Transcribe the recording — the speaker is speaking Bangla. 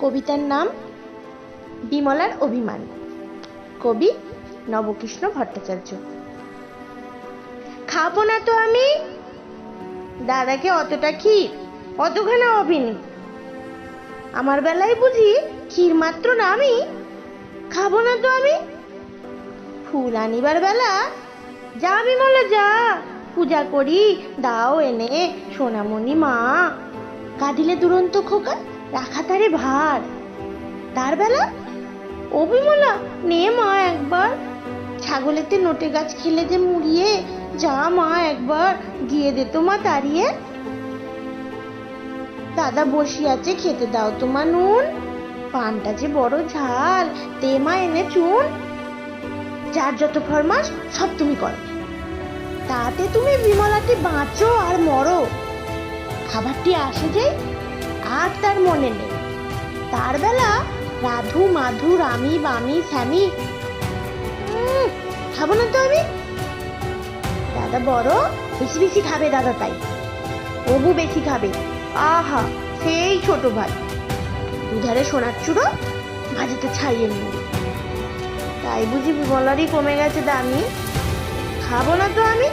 কবিতার নাম বিমলার অভিমান। কবি নবকৃষ্ণ ভট্টাচার্য। খাব না তো আমি? দাদাকে অতটা ক্ষীর, অতখানা অভিনী। আমার বেলায় বুঝি ক্ষীর মাত্র আমি? খাব না তো আমি? ফুল আনিবার বেলা যা বিমলা যা, পূজা করি, দাও এনে, সোনামণি মা। কাঁদিলে দুরন্ত খোকা রাখা তারে ভার। তার বেলা ও বিমলা নে মা একবার। ছাগলেতে নোটে গাছ খেলে যে মুড়িয়ে, যা মা একবার। গিয়ে দে তো মা তাড়িয়ে। দাদা বসি আছে, খেতে দাও তোমা নুন। পানটা যে বড় ঝাল, দে মা এনে চুন। যার যত ফরমাস সব তুমি করো। তাতে তুমি বিমলাটি বাঁচো আর মরো। খাবারটি আসে যে আর তার মনে নেই। তার বেলা রাধু, মাধু রামি বামি স্যামি খাব না তো আমি? দাদা বড়, বেশি বেশি খাবে দাদা তাই। অবু বেশি খাবে। আহা, সেই ছোট ভাই। দুধারে সোনার চূড়ো, ভাজিতে ছাইয়ে নিয়ে তাই বুঝি বিমলারই কমে গেছে দামি। খাব না তো আমি?